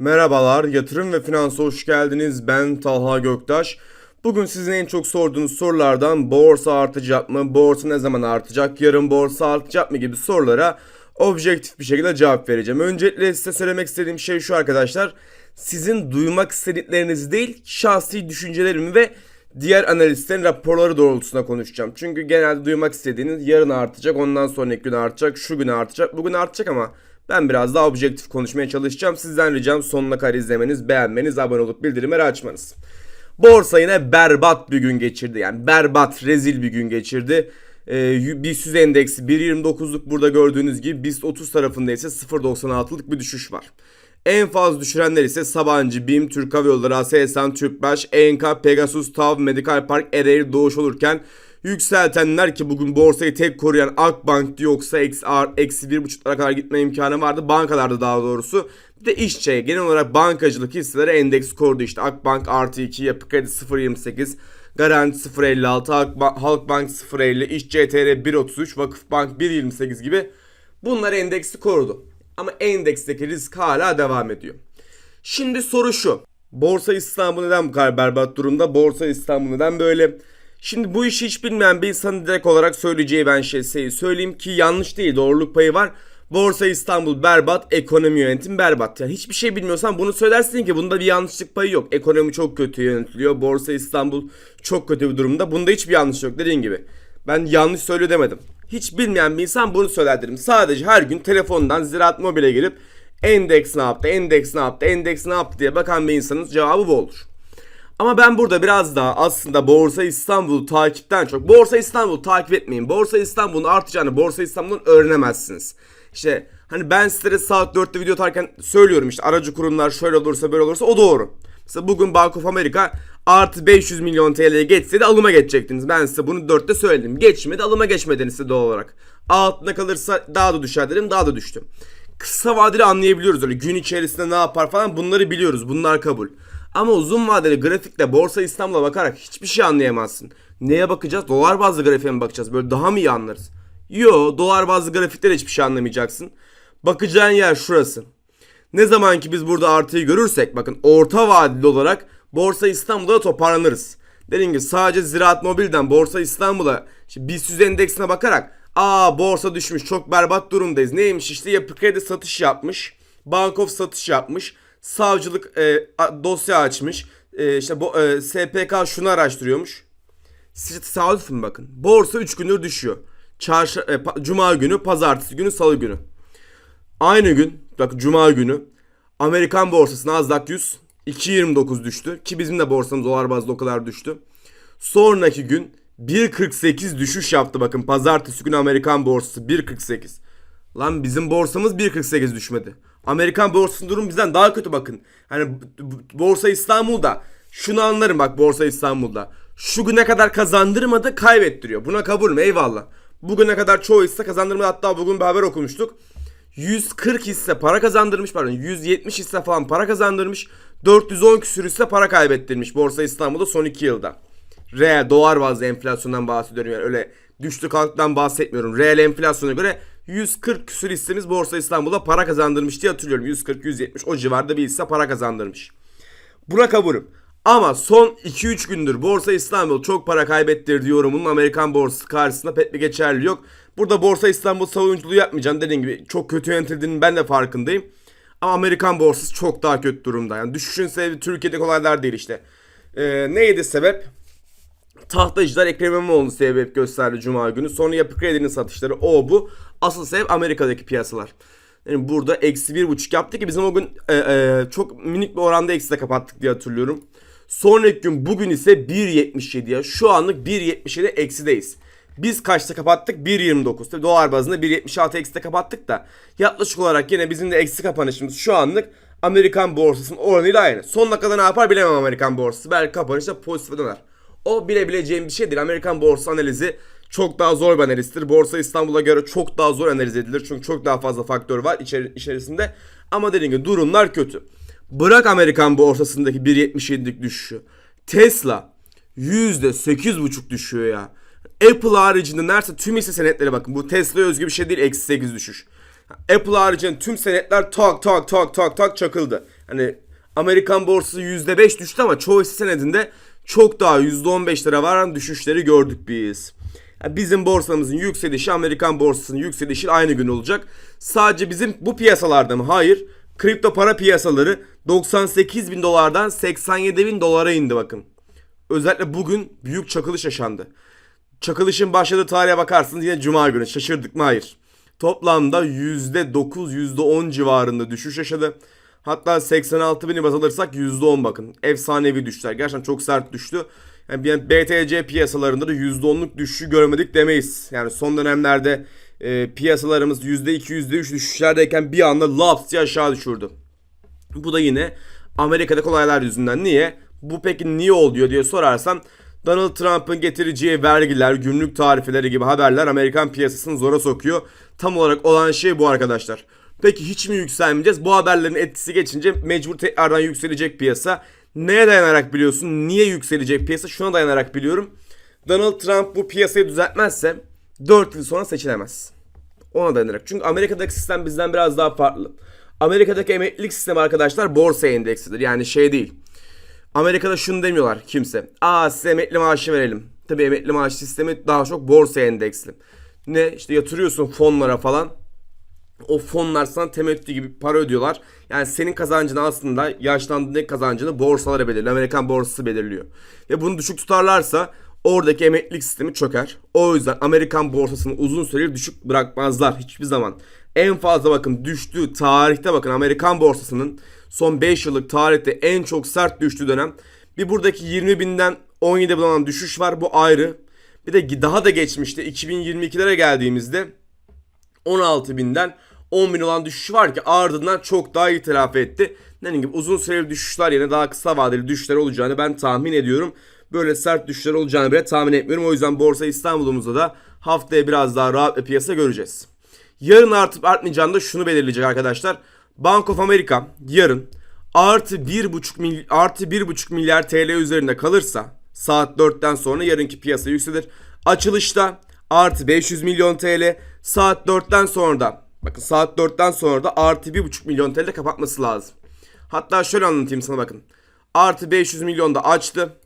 Merhabalar, yatırım ve finansa hoş geldiniz. Ben Talha Göktaş. Bugün sizin en çok sorduğunuz sorulardan borsa artacak mı, borsa ne zaman artacak, yarın borsa artacak mı gibi sorulara objektif bir şekilde cevap vereceğim. Öncelikle size söylemek istediğim şey şu arkadaşlar. Sizin duymak istedikleriniz değil, şahsi düşüncelerimi ve diğer analistlerin raporları doğrultusunda konuşacağım. Çünkü genelde duymak istediğiniz yarın artacak, ondan sonraki gün artacak, şu gün artacak, bugün artacak ama ben biraz daha objektif konuşmaya çalışacağım. Sizden ricam sonuna kadar izlemeniz, beğenmeniz, abone olup bildirimleri açmanız. Borsa yine berbat bir gün geçirdi. Yani berbat, rezil bir gün geçirdi. Ee, BIST endeksi 1.29'luk burada gördüğünüz gibi BIST 30 tarafında ise 0.96'lık bir düşüş var. En fazla düşürenler ise Sabancı, BİM, Türk Hava Yolları, Aselsan, Tüpraş, ENK, Pegasus, TAV, Medical Park, Ereğli, Doğuş olurken yükseltenler ki bugün borsayı tek koruyan Akbank yoksa ar- eksi 1.5'lara kadar gitme imkanı vardı. Bankalarda daha doğrusu. Bir de işçi genel olarak bankacılık hisseleri endeks korudu işte. Akbank artı 2, Yapı Kredi 0.28, Garanti 0.56, Halkbank, Halkbank 0.50, İş CTR 1.33, Vakıfbank 1.28 gibi bunlar endeksi korudu. Ama endeksteki risk hala devam ediyor. Şimdi soru şu. Borsa İstanbul neden bu kadar berbat durumda? Borsa İstanbul neden böyle? Şimdi bu işi hiç bilmeyen bir insanın direkt olarak söyleyeceği ben şey şey söyleyeyim ki yanlış değil doğruluk payı var. Borsa İstanbul berbat, ekonomi yönetim berbat. Yani hiçbir şey bilmiyorsan bunu söylersin ki bunda bir yanlışlık payı yok. Ekonomi çok kötü yönetiliyor. Borsa İstanbul çok kötü bir durumda. Bunda hiçbir yanlış yok dediğin gibi. Ben yanlış söylüyor demedim. Hiç bilmeyen bir insan bunu söyler derim. Sadece her gün telefondan Ziraat Mobil'e girip endeks ne yaptı, endeks ne yaptı, endeks ne yaptı diye bakan bir insanın cevabı bu olur. Ama ben burada biraz daha aslında Borsa İstanbul'u takipten çok Borsa İstanbul'u takip etmeyin. Borsa İstanbul'un artacağını Borsa İstanbul'un öğrenemezsiniz. İşte hani ben sizlere saat 4'te video atarken söylüyorum işte aracı kurumlar şöyle olursa böyle olursa o doğru. Mesela bugün Bank of America artı 500 milyon TL'ye geçseydi alıma geçecektiniz. Ben size bunu 4'te söyledim. Geçmedi alıma geçmediniz size doğal olarak. Altına kalırsa daha da düşer dedim daha da düştüm. Kısa vadeli anlayabiliyoruz öyle gün içerisinde ne yapar falan bunları biliyoruz bunlar kabul. Ama uzun vadeli grafikle Borsa İstanbul'a bakarak hiçbir şey anlayamazsın. Neye bakacağız? Dolar bazlı grafiğe mi bakacağız? Böyle daha mı iyi anlarız? Yo dolar bazlı grafikte de hiçbir şey anlamayacaksın. Bakacağın yer şurası. Ne zaman ki biz burada artıyı görürsek bakın orta vadeli olarak Borsa İstanbul'da toparlanırız. Dediğim gibi sadece Ziraat Mobil'den Borsa İstanbul'a işte BIST 100 endeksine bakarak aa borsa düşmüş çok berbat durumdayız. Neymiş işte Yapı Kredi satış yapmış. Bankof satış yapmış. Savcılık e, dosya açmış. E, işte bu e, SPK şunu araştırıyormuş. Tesadüf mü bakın? Borsa 3 gündür düşüyor. Çarşı, e, Cuma günü, pazartesi günü, salı günü. Aynı gün, bak Cuma günü Amerikan borsası Nasdaq 100 2.29 düştü. Ki bizim de borsamız dolar bazlı o kadar düştü. Sonraki gün 1.48 düşüş yaptı bakın. Pazartesi günü Amerikan borsası 1.48. Lan bizim borsamız 1.48 düşmedi. Amerikan borsasının durumu bizden daha kötü bakın. Hani Borsa İstanbul'da şunu anlarım bak Borsa İstanbul'da. Şu güne kadar kazandırmadı kaybettiriyor. Buna kabul mü? Eyvallah. Bugüne kadar çoğu hisse kazandırmadı. Hatta bugün bir haber okumuştuk. 140 hisse para kazandırmış pardon 170 hisse falan para kazandırmış 410 küsür hisse para kaybettirmiş Borsa İstanbul'da son 2 yılda. Reel dolar bazlı enflasyondan bahsediyorum yani öyle düştü kalktan bahsetmiyorum. Reel enflasyona göre 140 küsür hissemiz Borsa İstanbul'da para kazandırmış diye hatırlıyorum. 140-170 o civarda bir hisse para kazandırmış. Buna kabulüm. Ama son 2-3 gündür Borsa İstanbul çok para kaybettirdi yorumunun Amerikan borsası karşısında pek bir geçerli yok. Burada Borsa İstanbul savunuculuğu yapmayacağım. Dediğim gibi çok kötü yönetildiğinin ben de farkındayım. Ama Amerikan borsası çok daha kötü durumda. Yani düşüşün sebebi Türkiye'deki olaylar değil işte. Ee, neydi sebep? Tahtacılar Ekrem İmamoğlu'nu sebep gösterdi Cuma günü. Sonra Yapı Kredi'nin satışları o bu. Asıl sebep Amerika'daki piyasalar. Yani burada eksi bir buçuk yaptı ki bizim o gün e, e, çok minik bir oranda eksi de kapattık diye hatırlıyorum. Sonraki gün bugün ise 1.77'ye şu anlık 1.77 eksideyiz. Biz kaçta kapattık? 1.29. Tabii dolar bazında 1.76 ekside kapattık da yaklaşık olarak yine bizim de eksi kapanışımız şu anlık Amerikan borsasının oranıyla aynı. Son dakikada ne yapar bilemem Amerikan borsası. Belki kapanışta pozitife döner. O bilebileceğim bir şey değil. Amerikan borsa analizi çok daha zor bir analizdir. Borsa İstanbul'a göre çok daha zor analiz edilir. Çünkü çok daha fazla faktör var içeri, içerisinde. Ama dediğim gibi durumlar kötü. Bırak Amerikan borsasındaki 1.77'lik düşüşü. Tesla %8.5 düşüyor ya. Apple haricinde neredeyse tüm hisse senetleri bakın. Bu Tesla'ya özgü bir şey değil. Eksi 8 düşüş. Apple haricinde tüm senetler tak tak tak tak tak çakıldı. Hani Amerikan borsası %5 düştü ama çoğu hisse senedinde çok daha %15'lere varan düşüşleri gördük biz. Bizim borsamızın yükselişi Amerikan borsasının yükselişi aynı gün olacak. Sadece bizim bu piyasalarda mı? Hayır. Kripto para piyasaları 98 bin dolardan 87 bin dolara indi bakın. Özellikle bugün büyük çakılış yaşandı. Çakılışın başladığı tarihe bakarsınız yine cuma günü. Şaşırdık mı? Hayır. Toplamda %9, %10 civarında düşüş yaşadı. Hatta 86 bini baz alırsak %10 bakın. Efsanevi düşüşler. Gerçekten çok sert düştü. Yani BTC piyasalarında da %10'luk düşüşü görmedik demeyiz. Yani son dönemlerde e, piyasalarımız %2, %3 düşüşlerdeyken bir anda laps diye aşağı düşürdü. Bu da yine Amerika'daki olaylar yüzünden. Niye? Bu peki niye oluyor diye sorarsan Donald Trump'ın getireceği vergiler, günlük tarifeleri gibi haberler Amerikan piyasasını zora sokuyor. Tam olarak olan şey bu arkadaşlar. Peki hiç mi yükselmeyeceğiz? Bu haberlerin etkisi geçince mecbur tekrardan yükselecek piyasa. Neye dayanarak biliyorsun? Niye yükselecek piyasa? Şuna dayanarak biliyorum. Donald Trump bu piyasayı düzeltmezse 4 yıl sonra seçilemez. Ona dayanarak. Çünkü Amerika'daki sistem bizden biraz daha farklı. Amerika'daki emeklilik sistemi arkadaşlar borsa endeksidir. Yani şey değil. Amerika'da şunu demiyorlar kimse. Aa size emekli maaşı verelim. Tabii emekli maaş sistemi daha çok borsa endeksli. Ne işte yatırıyorsun fonlara falan. O fonlar sana temettü gibi para ödüyorlar. Yani senin kazancını aslında yaşlandığında kazancını borsalara belirliyor. Amerikan borsası belirliyor. Ve bunu düşük tutarlarsa oradaki emeklilik sistemi çöker. O yüzden Amerikan borsasını uzun süreli düşük bırakmazlar hiçbir zaman. En fazla bakın düştüğü tarihte bakın Amerikan borsasının son 5 yıllık tarihte en çok sert düştüğü dönem. Bir buradaki 20 binden 17 bin düşüş var bu ayrı. Bir de daha da geçmişte 2022'lere geldiğimizde 16 binden 10 bin olan düşüş var ki ardından çok daha iyi telafi etti. Dediğim gibi uzun süreli düşüşler yerine daha kısa vadeli düşüşler olacağını ben tahmin ediyorum. Böyle sert düşüşler olacağını bile tahmin etmiyorum. O yüzden Borsa İstanbul'umuzda da haftaya biraz daha rahat bir piyasa göreceğiz. Yarın artıp artmayacağını da şunu belirleyecek arkadaşlar. Bank of America yarın artı 1,5 milyar, artı 1,5 milyar TL üzerinde kalırsa saat 4'ten sonra yarınki piyasa yükselir. Açılışta artı 500 milyon TL saat 4'ten sonra da bakın saat 4'ten sonra da artı 1,5 milyon TL kapatması lazım. Hatta şöyle anlatayım sana bakın. Artı 500 milyon da açtı.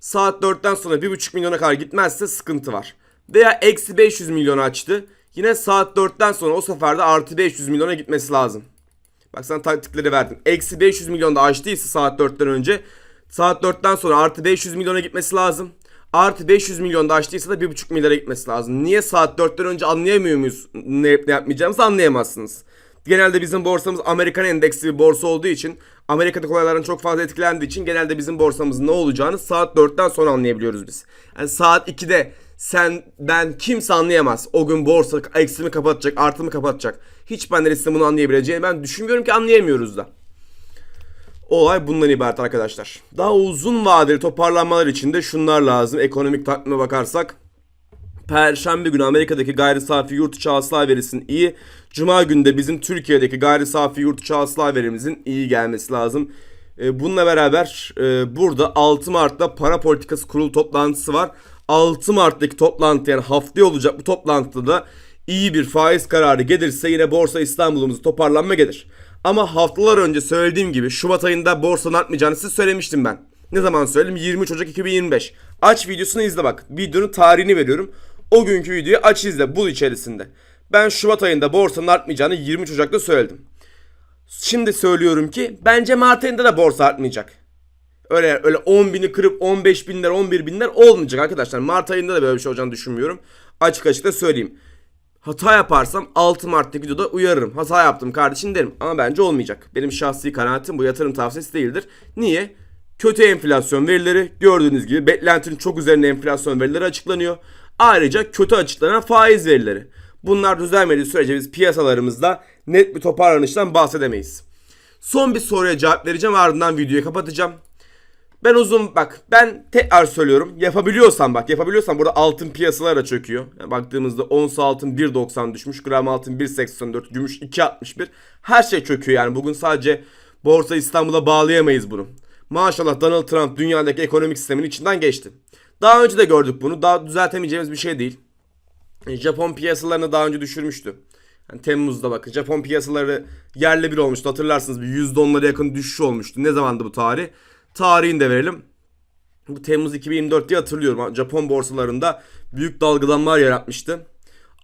Saat 4'ten sonra 1,5 milyona kadar gitmezse sıkıntı var. Veya eksi 500 milyon açtı. Yine saat 4'ten sonra o sefer de artı 500 milyona gitmesi lazım. Bak sana taktikleri verdim. Eksi 500 milyon da açtıysa saat 4'ten önce saat 4'ten sonra artı 500 milyona gitmesi lazım. Artı 500 milyon da açtıysa da 1,5 milyara gitmesi lazım. Niye saat 4'ten önce anlayamıyor muyuz ne ne yapmayacağımızı anlayamazsınız. Genelde bizim borsamız Amerikan endeksli bir borsa olduğu için Amerika'daki olayların çok fazla etkilendiği için genelde bizim borsamızın ne olacağını saat 4'ten sonra anlayabiliyoruz biz. Yani saat 2'de sen ben kimse anlayamaz. O gün borsa eksi mi kapatacak artı mı kapatacak. Hiç ben de bunu anlayabileceğini ben düşünmüyorum ki anlayamıyoruz da. Olay bundan ibaret arkadaşlar. Daha uzun vadeli toparlanmalar için de şunlar lazım. Ekonomik takvime bakarsak. Perşembe günü Amerika'daki gayri safi yurt içi hasıla verisinin iyi. Cuma günü de bizim Türkiye'deki gayri safi yurt içi hasıla verimizin iyi gelmesi lazım. E, Bununla beraber e, burada 6 Mart'ta para politikası kurulu toplantısı var. 6 Mart'taki toplantı yani haftaya olacak bu toplantıda da iyi bir faiz kararı gelirse yine Borsa İstanbul'umuz toparlanma gelir. Ama haftalar önce söylediğim gibi Şubat ayında borsanın artmayacağını size söylemiştim ben. Ne zaman söyledim? 23 Ocak 2025. Aç videosunu izle bak. Videonun tarihini veriyorum. O günkü videoyu aç izle bul içerisinde. Ben Şubat ayında borsanın artmayacağını 23 Ocak'ta söyledim. Şimdi söylüyorum ki bence Mart ayında da borsa artmayacak. Öyle öyle 10 bini kırıp 15 binler 11 binler olmayacak arkadaşlar. Mart ayında da böyle bir şey olacağını düşünmüyorum. Açık açık da söyleyeyim. Hata yaparsam 6 Mart'taki videoda uyarırım. Hata yaptım kardeşim derim. Ama bence olmayacak. Benim şahsi kanaatim bu yatırım tavsiyesi değildir. Niye? Kötü enflasyon verileri gördüğünüz gibi beklentinin çok üzerinde enflasyon verileri açıklanıyor. Ayrıca kötü açıklanan faiz verileri. Bunlar düzelmediği sürece biz piyasalarımızda net bir toparlanıştan bahsedemeyiz. Son bir soruya cevap vereceğim ardından videoyu kapatacağım. Ben uzun bak ben tekrar söylüyorum yapabiliyorsan bak yapabiliyorsan burada altın piyasalar da çöküyor. Yani baktığımızda ons altın 1.90 düşmüş gram altın 1.84 gümüş 2.61 her şey çöküyor yani bugün sadece borsa İstanbul'a bağlayamayız bunu. Maşallah Donald Trump dünyadaki ekonomik sistemin içinden geçti. Daha önce de gördük bunu daha düzeltemeyeceğimiz bir şey değil. Japon piyasalarını daha önce düşürmüştü. Yani Temmuz'da bakın Japon piyasaları yerle bir olmuştu hatırlarsınız bir %10'lara yakın düşüş olmuştu. Ne zamandı bu tarih? Tarihini de verelim. Bu Temmuz 2024 diye hatırlıyorum. Japon borsalarında büyük dalgalanmalar yaratmıştı.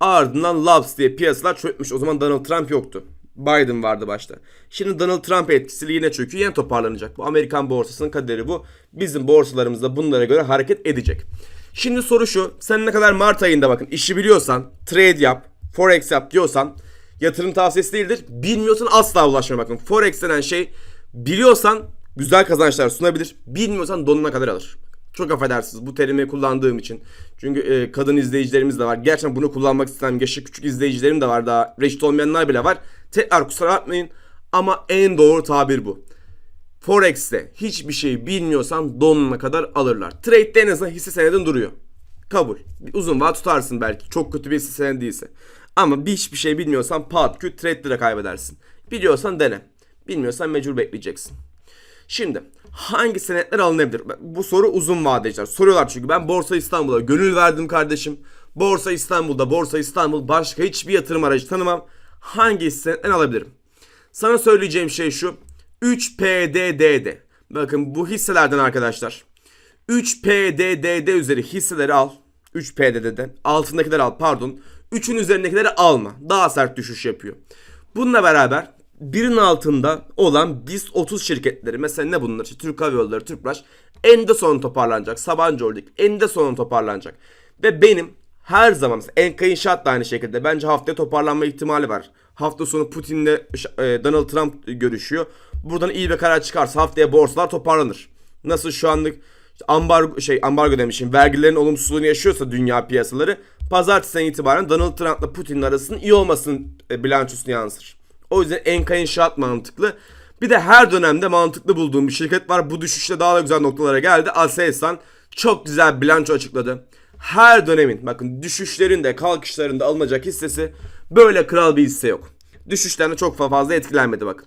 Ardından Labs diye piyasalar çökmüş. O zaman Donald Trump yoktu. Biden vardı başta. Şimdi Donald Trump etkisiyle yine çöküyor. Yine toparlanacak. Bu Amerikan borsasının kaderi bu. Bizim borsalarımız da bunlara göre hareket edecek. Şimdi soru şu. Sen ne kadar Mart ayında bakın işi biliyorsan trade yap, forex yap diyorsan yatırım tavsiyesi değildir. Bilmiyorsan asla ulaşma bakın. Forex denen şey biliyorsan güzel kazançlar sunabilir. Bilmiyorsan donuna kadar alır. Çok affedersiniz bu terimi kullandığım için. Çünkü e, kadın izleyicilerimiz de var. Gerçekten bunu kullanmak isteyen yaşı küçük izleyicilerim de var. Daha reşit olmayanlar bile var. Tekrar kusura bakmayın. Ama en doğru tabir bu. Forex'te hiçbir şey bilmiyorsan donuna kadar alırlar. Trade'de en azından hisse senedin duruyor. Kabul. Bir Uzun vadeli tutarsın belki. Çok kötü bir hisse senedi değilse. Ama bir hiçbir şey bilmiyorsan pat küt trade'de kaybedersin. Biliyorsan dene. Bilmiyorsan mecbur bekleyeceksin. Şimdi hangi senetler alınabilir? Bu soru uzun vadeciler. Soruyorlar çünkü ben Borsa İstanbul'a gönül verdim kardeşim. Borsa İstanbul'da Borsa İstanbul başka hiçbir yatırım aracı tanımam. Hangi senetler alabilirim? Sana söyleyeceğim şey şu. 3PDDD. Bakın bu hisselerden arkadaşlar. 3PDDD üzeri hisseleri al. 3PDDD. Altındakileri al pardon. 3'ün üzerindekileri alma. Daha sert düşüş yapıyor. Bununla beraber birin altında olan BIST 30 şirketleri mesela ne bunlar? İşte Türk Hava Yolları, Tüpraş eninde sonunda toparlanacak. Sabancı Holding eninde sonunda toparlanacak. Ve benim her zaman mesela Enka İnşaat da aynı şekilde bence haftaya toparlanma ihtimali var. Hafta sonu Putin'le e, Donald Trump görüşüyor. Buradan iyi bir karar çıkarsa haftaya borsalar toparlanır. Nasıl şu anlık işte ambargo şey ambargo demişim vergilerin olumsuzluğunu yaşıyorsa dünya piyasaları pazartesinden itibaren Donald Trump'la Putin'in arasının iyi olmasının e, bilançosuna yansır. O yüzden Enka İnşaat mantıklı. Bir de her dönemde mantıklı bulduğum bir şirket var. Bu düşüşte daha da güzel noktalara geldi. Aselsan çok güzel bilanço açıkladı. Her dönemin bakın düşüşlerinde kalkışlarında alınacak hissesi böyle kral bir hisse yok. Düşüşlerinde çok fazla etkilenmedi bakın.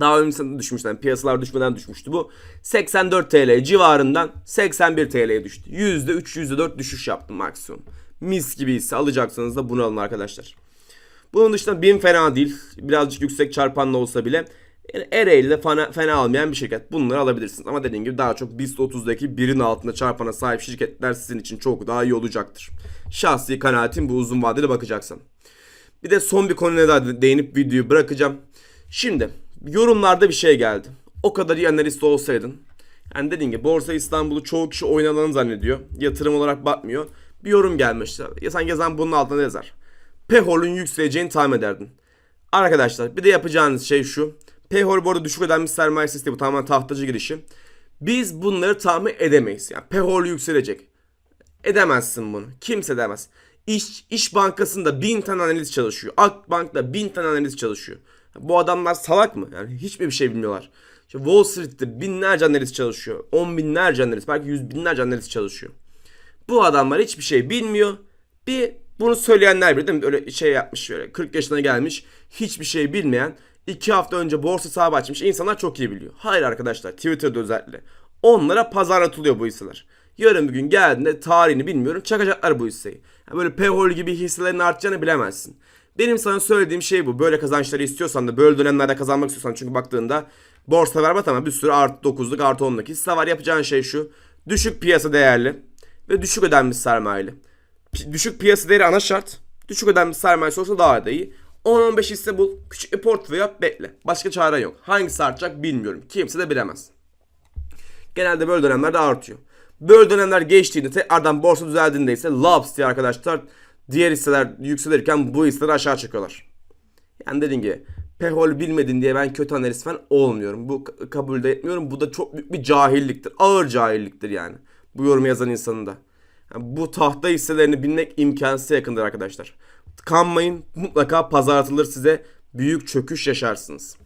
Daha öncesinde düşmüştü. Yani piyasalar düşmeden düşmüştü bu. 84 TL civarından 81 TL'ye düştü. %3 %4 düşüş yaptım maksimum. Mis gibi hisse alacaksanız da bunu alın arkadaşlar. Bunun dışında BİM fena değil. Birazcık yüksek çarpanlı olsa bile yani Ereğli'de fena, fena almayan bir şirket. Bunları alabilirsiniz. Ama dediğim gibi daha çok BIST 30'daki birin altında çarpana sahip şirketler sizin için çok daha iyi olacaktır. Şahsi kanaatim bu uzun vadeli bakacaksan. Bir de son bir konuya daha değinip videoyu bırakacağım. Şimdi yorumlarda bir şey geldi. O kadar iyi analist olsaydın. Yani dediğim gibi Borsa İstanbul'u çoğu kişi oynadığını zannediyor. Yatırım olarak bakmıyor. Bir yorum gelmiş. Ya sen yazan bunun altına yazar? Pehol'ün yükseleceğini tahmin ederdin. Arkadaşlar bir de yapacağınız şey şu. Pehol bu arada düşük ödenmiş sermaye sistemi tamamen tahtacı girişi. Biz bunları tahmin edemeyiz. Yani Pehol yükselecek. Edemezsin bunu. Kimse edemez. İş, İş Bankası'nda bin tane analist çalışıyor. Akbank'ta bin tane analist çalışıyor. Bu adamlar salak mı? Yani hiçbir bir şey bilmiyorlar. İşte Wall Street'te binlerce analist çalışıyor. On binlerce analist belki yüz binlerce analist çalışıyor. Bu adamlar hiçbir şey bilmiyor. Bir bunu söyleyenler bile değil mi? Öyle şey yapmış şöyle 40 yaşına gelmiş hiçbir şey bilmeyen 2 hafta önce borsa hesabı açmış insanlar çok iyi biliyor. Hayır arkadaşlar Twitter'da özellikle. Onlara pazarlatılıyor bu hisseler. Yarın bir gün geldiğinde tarihini bilmiyorum çakacaklar bu hisseyi. Yani böyle Pehol gibi hisselerin artacağını bilemezsin. Benim sana söylediğim şey bu. Böyle kazançları istiyorsan da böyle dönemlerde kazanmak istiyorsan çünkü baktığında borsa berbat ama bir sürü artı 9'luk artı 10'luk hisse var. Yapacağın şey şu. Düşük piyasa değerli ve düşük ödenmiş sermayeli. Düşük piyasa değeri ana şart. Düşük ödenmiş sermayesi olsa daha da iyi. 10-15 hisse bul. Küçük bir portföy yap bekle. Başka çare yok. Hangisi artacak bilmiyorum. Kimse de bilemez. Genelde böyle dönemlerde artıyor. Böyle dönemler geçtiğinde tekrardan borsa düzeldiğinde ise Labs diye arkadaşlar diğer hisseler yükselirken bu hisseleri aşağı çekiyorlar. Yani dediğim gibi Pehol bilmedin diye ben kötü analist falan olmuyorum. Bu kabul de etmiyorum. Bu da çok büyük bir cahilliktir. Ağır cahilliktir yani. Bu yorumu yazan insanın da. Bu tahta hisselerini bilmek imkansıza yakındır arkadaşlar. Kanmayın. Mutlaka pazarlatılır size. Büyük çöküş yaşarsınız.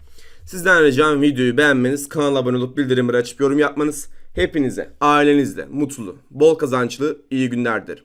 Sizden ricam videoyu beğenmeniz, kanala abone olup bildirimleri açıp yorum yapmanız. Hepinize, ailenizle mutlu, bol kazançlı, iyi günler dilerim.